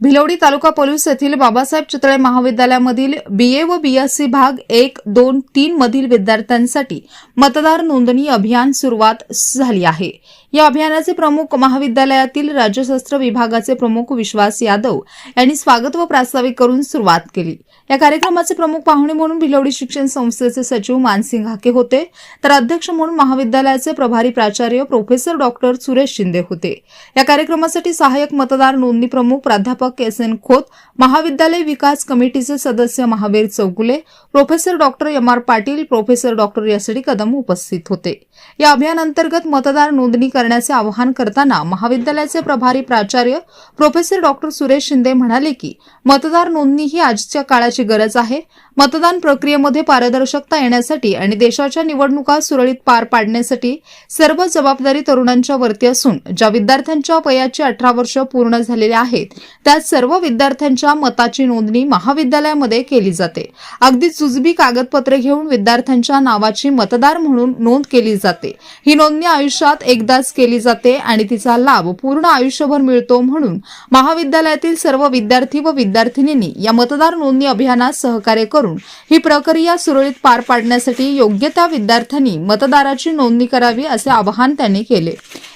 भिलवडी तालुका police येथील बाबासाहेब चितळे महाविद्यालयामधील BA व बीएससी भाग एक दोन तीन मधील विद्यार्थ्यांसाठी मतदार नोंदणी अभियान सुरुवात झाली आहे. या अभियानाचे प्रमुख महाविद्यालयातील राज्यशास्त्र विभागाचे प्रमुख विश्वास यादव यांनी स्वागत व प्रास्ताविक करून सुरुवात केली. या कार्यक्रमाचे प्रमुख पाहुणे म्हणून भिलवडी शिक्षण संस्थेचे सचिव मानसिंग हाके होते. तर अध्यक्ष म्हणून महाविद्यालयाचे प्रभारी प्राचार्य प्रोफेसर डॉक्टर सुरेश शिंदे होते. या कार्यक्रमासाठी सहाय्यक मतदार नोंदणी प्रमुख प्राध्यापक एस एन खोत महाविद्यालय विकास कमिटीचे सदस्य Mahavir Chougule professor doctor M R Patil professor doctor S D Kadam उपस्थित होते. या अभियानांतर्गत मतदार नोंदणी करण्याचे आवाहन करताना महाविद्यालयाचे प्रभारी प्राचार्य प्रोफेसर डॉक्टर सुरेश शिंदे म्हणाले की मतदार नोंदणी ही आजच्या काळाची गरज आहे. मतदान प्रक्रियेमध्ये पारदर्शकता येण्यासाठी आणि देशाच्या निवडणुका सुरळीत पार पाडण्यासाठी सर्व जबाबदारी तरुणांच्या वरती असून ज्या विद्यार्थ्यांच्या वयाची अठरा वर्ष पूर्ण झालेली आहेत त्या सर्व विद्यार्थ्यांच्या मताची नोंदणी महाविद्यालयामध्ये केली जाते. अगदी जुजबी कागदपत्रे घेऊन विद्यार्थ्यांच्या नावाची मतदार म्हणून नोंद केली जाते. ही नोंदणी आयुष्यात एकदाच केली जाते आणि तिचा लाभ पूर्ण आयुष्यभर मिळतो म्हणून महाविद्यालयातील सर्व विद्यार्थी व विद्यार्थिनींनी या मतदार नोंदणी अभियानात सहकार्य करून ही प्रक्रिया सुरळीत पार पाडण्यासाठी योग्य त्या विद्यार्थ्यांनी मतदाराची नोंदणी करावी असे आवाहन त्यांनी केले.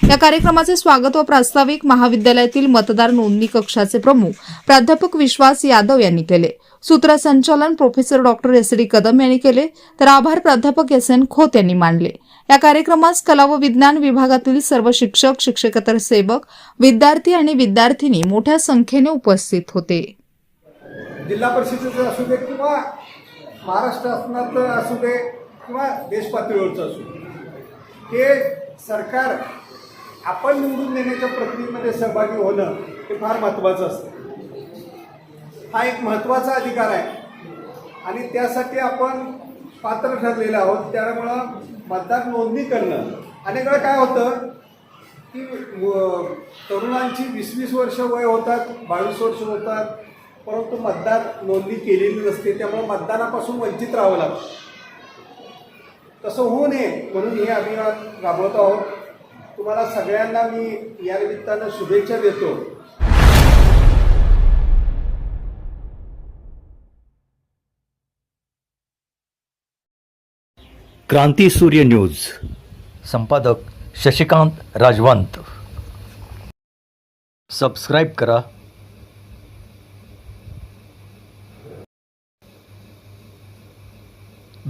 या कार्यक्रमाचे स्वागत व प्रास्ताविक महाविद्यालयातील मतदार नोंदणी कक्षाचे प्रमुख प्राध्यापक विश्वास यादव यांनी केले. सूत्रसंचालन professor doctor S. D. Kadam यांनी केले तर आभार प्राध्यापक एस. एन. खोत यांनी मांडले या कार्यक्रमास कला व विज्ञान विभागातील सर्व शिक्षक शिक्षकेतर सेवक विद्यार्थी आणि विद्यार्थिनी मोठ्या संख्येने उपस्थित होते. जिल्हा परिषदेचं असू दे किंवा महाराष्ट्र शासनाचं असू दे किंवा देशपातळीवरचं असू दे हे सरकार आपण निवडून देण्याच्या प्रक्रियेमध्ये सहभागी होणं हे फार महत्त्वाचं असतं. हा एक महत्त्वाचा अधिकार आहे. आणि त्यासाठी आपण पात्र ठरलेलं आहोत. त्यामुळं मतदार नोंदणी करणं. अनेक वेळा काय होतं की व- तरुणांची वीस वीस वर्ष वय होतात बावीस वर्ष होतात परंतु मतदार नोंदणी केलेली नसते त्यामुळे मतदानापासून वंचित राहावं लागतं. तसं होऊ नये म्हणून हे अभियान राबवत आहोत. तुम्हाला सगळ्यांना मी या निमित्तानं शुभेच्छा देतो. क्रांती सूर्य न्यूज. संपादक शशिकांत राजवंत. सबस्क्राईब करा.